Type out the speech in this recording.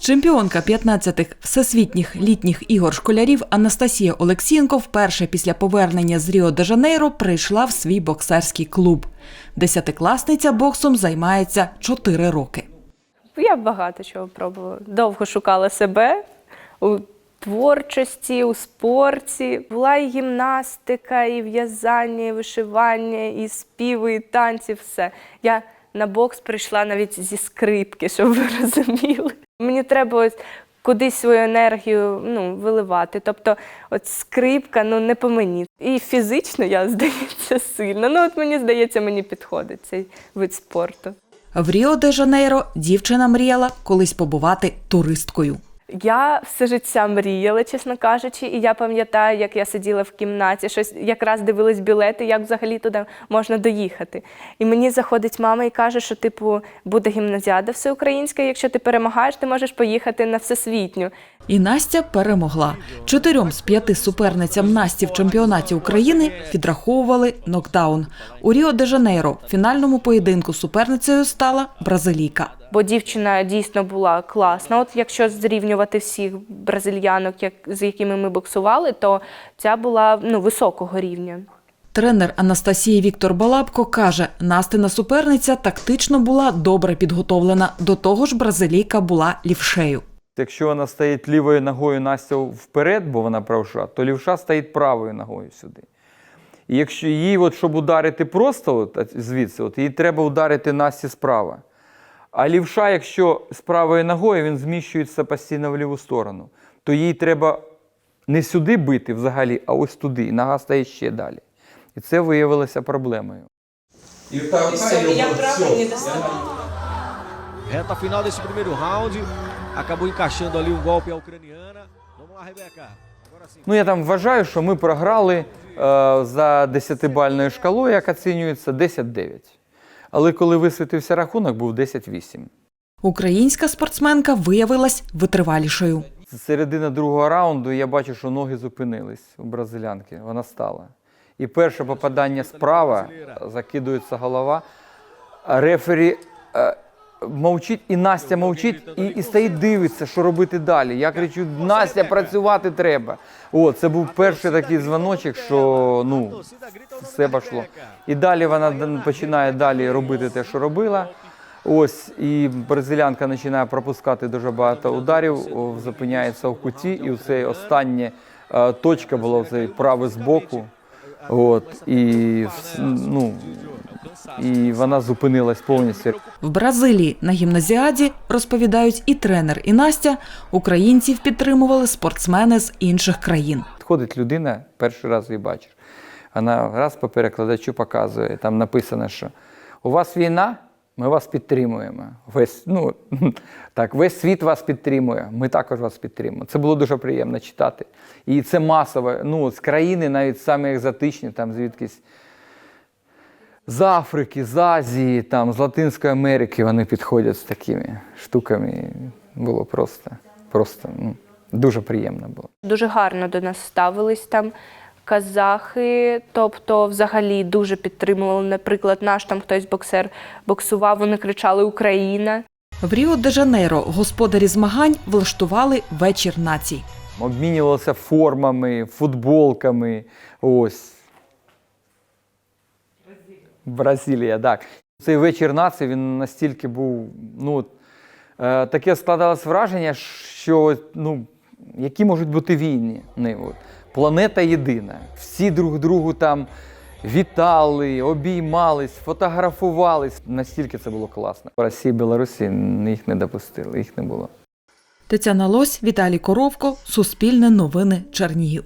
Чемпіонка 15-х всесвітніх літніх ігор школярів Анастасія Олексієнко вперше після повернення з Ріо де Жанейро прийшла в свій боксерський клуб. Десятикласниця боксом займається 4 роки. Я багато чого пробувала. Довго шукала себе у творчості, у спорті. Була і гімнастика, і в'язання, і вишивання, і співи, і танці, все. Я на бокс прийшла навіть зі скрипки, щоб ви розуміли. Мені треба ось кудись свою енергію ну, виливати. Тобто, от скрипка ну не по мені. І фізично я здається сильно. Ну от мені здається, мені підходить цей вид спорту. В Ріо де Жанейро дівчина мріяла колись побувати туристкою. Я все життя мріяла, чесно кажучи, і я пам'ятаю, як я сиділа в кімнаті, щось якраз дивилась білети, як взагалі туди можна доїхати. І мені заходить мама і каже, що типу буде гімназіада всеукраїнська. Якщо ти перемагаєш, ти можеш поїхати на всесвітню. І Настя перемогла. Чотирьом з п'яти суперницям Насті в чемпіонаті України відраховували нокдаун. У Ріо де Жанейро фінальному поєдинку суперницею стала бразилійка. Бо дівчина дійсно була класна. От якщо зрівнювати всіх бразильянок, як, з якими ми боксували, то ця була ну, високого рівня. Тренер Анастасії Віктор Балабко каже, Настина суперниця тактично була добре підготовлена. До того ж, бразилійка була лівшею. Якщо вона стоїть лівою ногою Настя вперед, бо вона правша, то лівша стоїть правою ногою сюди. І якщо її, от, щоб ударити просто от звідси, от, їй треба ударити Насті справа. А лівша, якщо з правою ногою, він зміщується постійно в ліву сторону, то їй треба не сюди бити взагалі, а ось туди. І нога стоїть ще далі. І це виявилося проблемою. Reta final desse primeiro round. Acabou encaixando ali um golpe à ucraniana. Vamos lá, Rebeca. Ну, я там вважаю, що ми програли е, за 10-бальною шкалою, як оцінюється, 10-9. Але коли висвітився рахунок, був 10-8. Українська спортсменка виявилась витривалішою. З середини другого раунду я бачу, що ноги зупинились у бразилянки. Вона стала. І перше попадання справа, закидується голова. а Рефері е, мовчить, і Настя мовчить, і, і стоїть дивиться, що робити далі. Я кричу: Настя, працювати треба. О, це був перший такий дзвоночок, що ну, все пішло. І далі вона починає далі робити те, що робила. Ось і бразилянка починає пропускати дуже багато ударів, зупиняється в куті, і цей остання е, точка була цей правий збоку. От, і, ну, і вона зупинилась повністю. В Бразилії на гімназіаді розповідають і тренер, і Настя. Українців підтримували спортсмени з інших країн. Підходить людина, перший раз її бачиш. Вона раз по перекладачу показує, там написано, що у вас війна, ми вас підтримуємо. Весь, ну, так, весь світ вас підтримує, ми також вас підтримуємо. Це було дуже приємно читати. І це масово, ну, з країни, навіть самі екзотичні, там звідкись з Африки, з Азії, там, з Латинської Америки вони підходять з такими штуками. Було просто, просто ну, дуже приємно було. Дуже гарно до нас ставились там казахи, тобто взагалі дуже підтримували. Наприклад, наш там хтось боксер боксував, вони кричали Україна. В Ріо де Жанейро господарі змагань влаштували вечір націй. обмінювалися формами, футболками. Ось. Бразилія, так. Цей вечір нації він настільки був. Ну, е, таке складалось враження, що ну, які можуть бути війни. Планета єдина. Всі друг другу там вітали, обіймались, фотографувались. Настільки це було класно. В Росії, Білорусі їх не допустили, їх не було. Тетяна Лось, Віталій Коровко, Суспільне новини Чернігів.